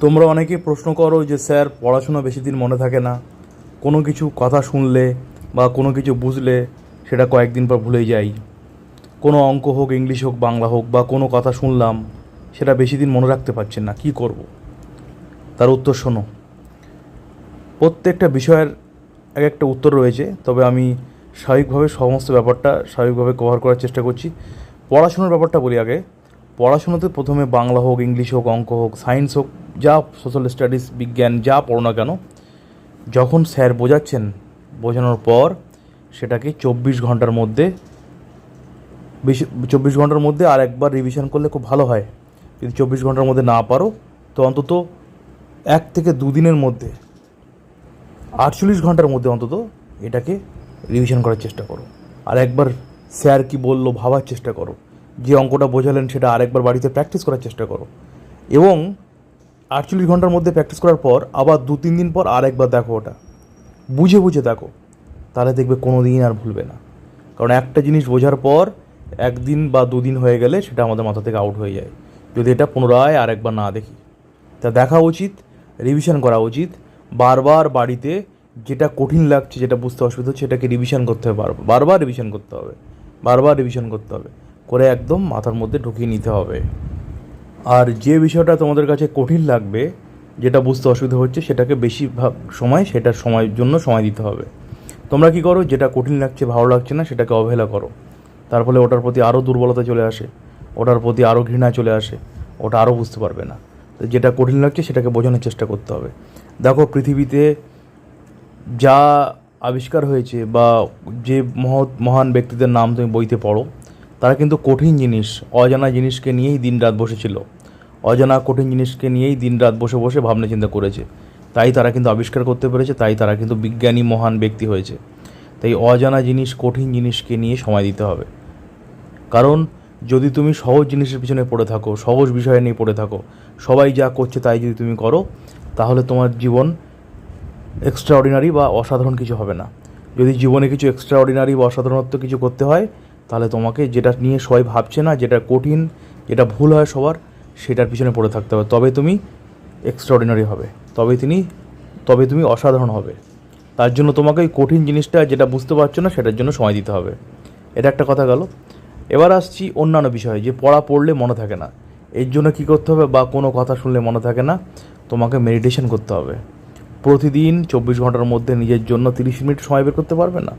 তোমরা অনেকে প্রশ্ন করো যে, স্যার, পড়াশোনা বেশি দিন মনে থাকে না। কোনো কিছু কথা শুনলে বা কোনো কিছু বুঝলে সেটা কয়েকদিন পর ভুলে যাই। কোনো অঙ্ক হোক, ইংলিশ হোক, বাংলা হোক বা কোনো কথা শুনলাম, সেটা বেশি দিন মনে রাখতে পারছেন না। কি করব? তার উত্তর শোনো। প্রত্যেকটা বিষয়ের এক একটা উত্তর রয়েছে, তবে আমি স্বাভাবিকভাবে সমস্ত ব্যাপারটা স্বাভাবিকভাবে কভার করার চেষ্টা করছি। পড়াশোনার ব্যাপারটা বলি আগে। পড়াশোনাতে প্রথমে বাংলা হোক, ইংলিশ হোক, অঙ্ক হোক, সায়েন্স হোক, যা সোশ্যাল স্টাডিজ, বিজ্ঞান, যা পড়ো না কেন, যখন স্যার বোঝাচ্ছেন, বোঝানোর পর সেটাকে চব্বিশ ঘণ্টার মধ্যে, বেশি, চব্বিশ ঘণ্টার মধ্যে আর একবার রিভিশন করলে খুব ভালো হয়। যদি চব্বিশ ঘণ্টার মধ্যে না পারো, তো অন্তত এক থেকে দুদিনের মধ্যে, আটচল্লিশ ঘণ্টার মধ্যে অন্তত এটাকে রিভিশন করার চেষ্টা করো। আর একবার স্যার কি বলল ভাবার চেষ্টা করো। যে অঙ্কটা বোঝালেন সেটা আরেকবার বাড়িতে প্র্যাকটিস করার চেষ্টা করো। এবং আটচল্লিশ ঘণ্টার মধ্যে প্র্যাকটিস করার পর আবার দু তিন দিন পর আর একবার দেখো ওটা। বুঝে বুঝে দেখো। তাহলে দেখবে কোনো দিন আর ভুলবে না। কারণ একটা জিনিস বোঝার পর একদিন বা দুদিন হয়ে গেলে সেটা আমাদের মাথা থেকে আউট হয়ে যায়। যদি এটা পুনরায় আরেকবার না দেখি। তা দেখা উচিত রিভিশন করা উচিত। বারবার বাড়িতে যেটা কঠিন লাগছে, যেটা বুঝতে অসুবিধা হচ্ছে, সেটাকে রিভিশন করতে হবে বারবার। বারবার রিভিশন করতে হবে। বারবার রিভিশন করতে হবে। করে একদম মাথার মধ্যে ঢুকিয়ে নিতে হবে। আর যে বিষয়টা তোমাদের কাছে কঠিন লাগবে, যেটা বুঝতে অসুবিধা হচ্ছে, সেটাকে বেশিরভাগ সময়, সেটার সময়ের জন্য সময় দিতে হবে। তোমরা কি করো, যেটা কঠিন লাগছে, ভালো লাগছে না, সেটাকে অবহেলা করো। তার ফলে ওটার প্রতি আরও দুর্বলতা চলে আসে, ওটার প্রতি আরও ঘৃণা চলে আসে, ওটা আরও বুঝতে পারবে না। তো যেটা কঠিন লাগছে, সেটাকে বোঝানোর চেষ্টা করতে হবে। দেখো, পৃথিবীতে যা আবিষ্কার হয়েছে বা যে মহৎ, মহান ব্যক্তিদের নাম তুমি বইতে পড়ো তারা কিন্তু কঠিন জিনিস, অজানা জিনিসকে নিয়েই দিনরাত বসেছিল। অজানা কঠিন জিনিসকে নিয়েই দিনরাত বসে বসে ভাবনা চিন্তা করেছে। তাই তারা কিন্তু আবিষ্কার করতে পেরেছে, তাই তারা কিন্তু বিজ্ঞানী মহান ব্যক্তি হয়েছে। তাই অজানা জিনিস কঠিন জিনিসকে নিয়ে সময় দিতে হবে। কারণ, যদি তুমি সহজ জিনিসের পিছনে পড়ে থাকো, সহজ বিষয় নিয়ে পড়ে থাকো, সবাই যা করছে তাই যদি তুমি করো, তাহলে তোমার জীবন এক্সট্রা অর্ডিনারি বা অসাধারণ কিছু হবে না। যদি জীবনে কিছু এক্সট্রা অর্ডিনারি বা অসাধারণত্ব কিছু করতে হয় তাহলে তোমাকে যেটা নিয়ে সবাই ভাবছে না, যেটা কঠিন, যেটা ভুল হয় সবার, সেটার পিছনে পড়ে থাকতে হবে। তবে তুমি এক্সট্রা অর্ডিনারি হবে। তবে তিনি, তবে তুমি অসাধারণ হবে। তার জন্য তোমাকে ওই কঠিন জিনিসটা যেটা বুঝতে পারছ না, সেটার জন্য সময় দিতে হবে। এটা একটা কথা গেল। এবার আসছি অন্যান্য বিষয়ে, যে পড়া পড়লে মনে থাকে না। এর জন্য কী করতে হবে বা কোনো কথা শুনলে মনে থাকে না, তোমাকে মেডিটেশন করতে হবে। প্রতিদিন চব্বিশ ঘণ্টার মধ্যে নিজের জন্য তিরিশ মিনিট সময় বের করতে পারবে না?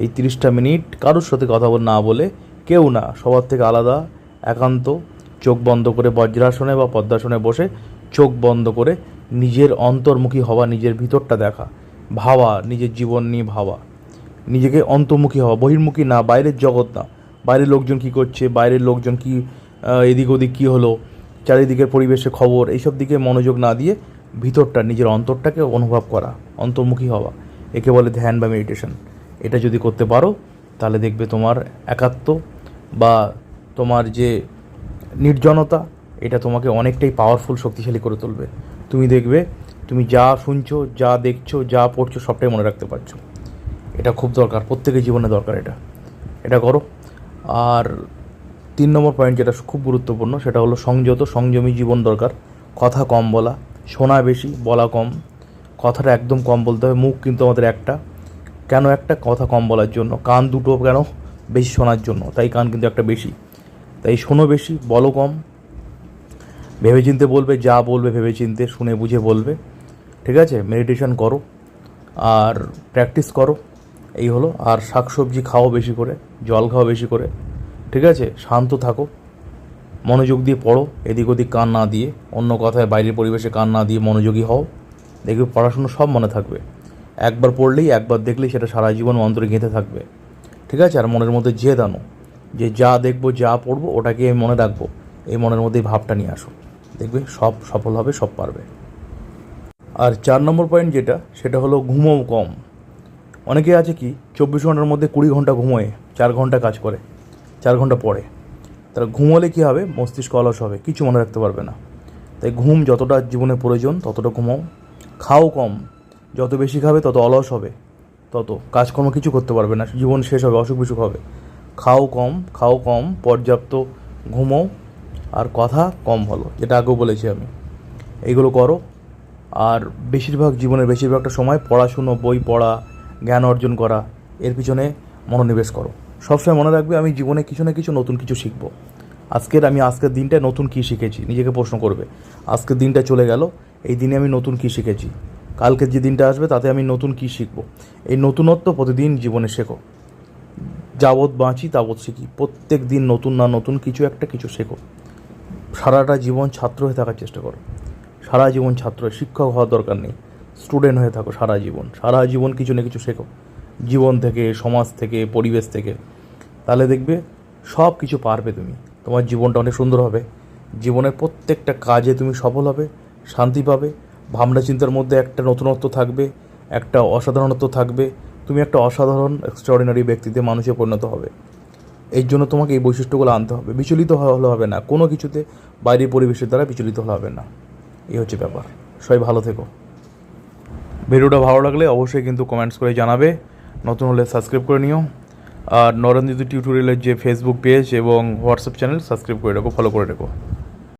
এই তিরিশটা মিনিট কারোর সাথে কথা না বলে কেউ না, সবার থেকে আলাদা, একান্ত, চোখ বন্ধ করে বজ্রাসনে বা পদ্মাসনে বসে চোখ বন্ধ করে নিজের অন্তর্মুখী হওয়া, নিজের ভিতরটা দেখা, ভাবা, নিজের জীবন নিয়ে ভাবা। নিজেকে অন্তর্মুখী হওয়া, বহির্মুখী না, বাইরের জগৎ না। বাইরের লোকজন কি করছে, বাইরের লোকজন কি এদিক ওদিক কী হলো, চারিদিকের পরিবেশে খবর, এইসব দিকে মনোযোগ না দিয়ে ভিতরটা, নিজের অন্তরটাকে অনুভব করা, অন্তর্মুখী হওয়া, একে বলে ধ্যান বা মেডিটেশন এটা যদি করতে পারো, তাহলে দেখবে তোমার একাত্ম বা তোমার যে নির্জনতা, এটা তোমাকে অনেকটাই পাওয়ারফুল শক্তিশালী করে তুলবে। তুমি দেখবে, তুমি যা শুনছো, যা দেখছ, যা পড়ছো, সবটাই মনে রাখতে পারছ। এটা খুব দরকার, প্রত্যেকের জীবনে দরকার এটা। এটা করো। আর তিন নম্বর পয়েন্ট যেটা খুব গুরুত্বপূর্ণ, সেটা হলো সংযত, সংযমী জীবন দরকার। কথা কম বলা, শোনা বেশি, বলা কম। কথাটা একদম কম বলতে হবে, মুখ কিন্তু আমাদের একটা। কেন একটা কথা কম বলার জন্য? কান দুটো কেন বেশি শোনার জন্য? তাই কান কিন্তু একটা বেশি। তাই শোনো বেশি, বলো কম। ভেবেচিন্তে বলবে, যা বলবে ভেবেচিন্তে, শুনে বুঝে বলবে। ঠিক আছে? মেডিটেশন করো আর প্র্যাকটিস করো। এই হলো। আর শাকসবজি খাও বেশি করে, জল খাও বেশি করে। ঠিক আছে? শান্ত থাকো। মনোযোগ দিয়ে পড়ো, এদিক ওদিক কান না দিয়ে। অন্য কথায় বাইরের পরিবেশে কান না দিয়ে মনোযোগী হও। দেখবে পড়াশুনো সব মনে থাকবে। একবার পড়লেই, একবার দেখলেই সেটা সারা জীবন অন্তরে গেঁথে থাকবে। ঠিক আছে? আর মনের মধ্যে জেদ আনো যে যা দেখব, যা পড়ব, ওটাকে আমি মনে রাখব। এই মনের মধ্যেই ভাবটা নিয়ে আসো। দেখবে সব সফল হবে, সব পারবে। আর চার নম্বর পয়েন্ট যেটা, সেটা হলো ঘুমও কম। অনেকে আছে কি, চব্বিশ ঘণ্টার মধ্যে কুড়ি ঘণ্টা ঘুমোয়, চার ঘণ্টা কাজ করে, চার ঘণ্টা পড়ে। তারা ঘুমোলে কী হবে? মস্তিষ্ক অলস হবে, কিছু মনে রাখতে পারবে না। তাই ঘুম যতটা জীবনে প্রয়োজন, ততটা ঘুমাও। খাও কম যত বেশি খাবে, তত অলস হবে। তত কাজকর্ম কিছু করতে পারবে না, জীবন শেষ হবে, অসুখ বিসুখ হবে। খাও কম খাও কম, পর্যাপ্ত ঘুমো, আর কথা কম হলো, যেটা আগেও বলেছি আমি। এইগুলো করো। আর বেশিরভাগ জীবনের বেশিরভাগটা সময় পড়াশুনো, বই পড়া, জ্ঞান অর্জন করা, এর পিছনে মনোনিবেশ করো। সবসময় মনে রাখবে আমি জীবনে কিছু না কিছু নতুন কিছু শিখব। আজকের আমি, আজকের দিনটা নতুন কী শিখেছি, নিজেকে প্রশ্ন করবে। আজকের দিনটা চলে গেল, এই দিনে আমি নতুন কী শিখেছি? কালকের যে দিনটা আসবে, তাতে আমি নতুন কী শিখব? এই নতুনত্ব প্রতিদিন জীবনে শেখো। যাবৎ বাঁচি, তাবৎ শিখি। প্রত্যেক দিন নতুন না নতুন কিছু একটা কিছু শেখো। সারাটা জীবন ছাত্র হয়ে থাকার চেষ্টা করো। সারা জীবন ছাত্র, শিক্ষক হওয়ার দরকার নেই। স্টুডেন্ট হয়ে থাকো সারা জীবন। সারা জীবন কিছু না কিছু শেখো। জীবন থেকে, সমাজ থেকে, পরিবেশ থেকে। তাহলে দেখবে সব কিছু পারবে তুমি। তোমার জীবনটা অনেক সুন্দর হবে। জীবনের প্রত্যেকটা কাজে তুমি সফল হবে, শান্তি পাবে। ভাবনা চিন্তার মধ্যে একটা নতুনত্ব থাকবে, একটা অসাধারণত্ব থাকবে। তুমি একটা অসাধারণ এক্সট্রাঅর্ডিনারি ব্যক্তিতে মানুষে পরিণত হবে। এর জন্য তোমাকে এই বৈশিষ্ট্যগুলো আনতে হবে। বিচলিত হলে হবে না। কোনো কিছুতে বাইরের পরিবেশের দ্বারা বিচলিত হলে হবে না। এই হচ্ছে ব্যাপার। সবাই ভালো থেকো। ভিডিওটা ভালো লাগলে অবশ্যই কিন্তু কমেন্টস করে জানাবে। নতুন হলে সাবস্ক্রাইব করে নিও। আর নরেন্দ্র টিউটোরিয়ালের যে ফেসবুক পেজ এবং হোয়াটসঅ্যাপ চ্যানেল সাবস্ক্রাইব করে রাখো ফলো করে রাখো।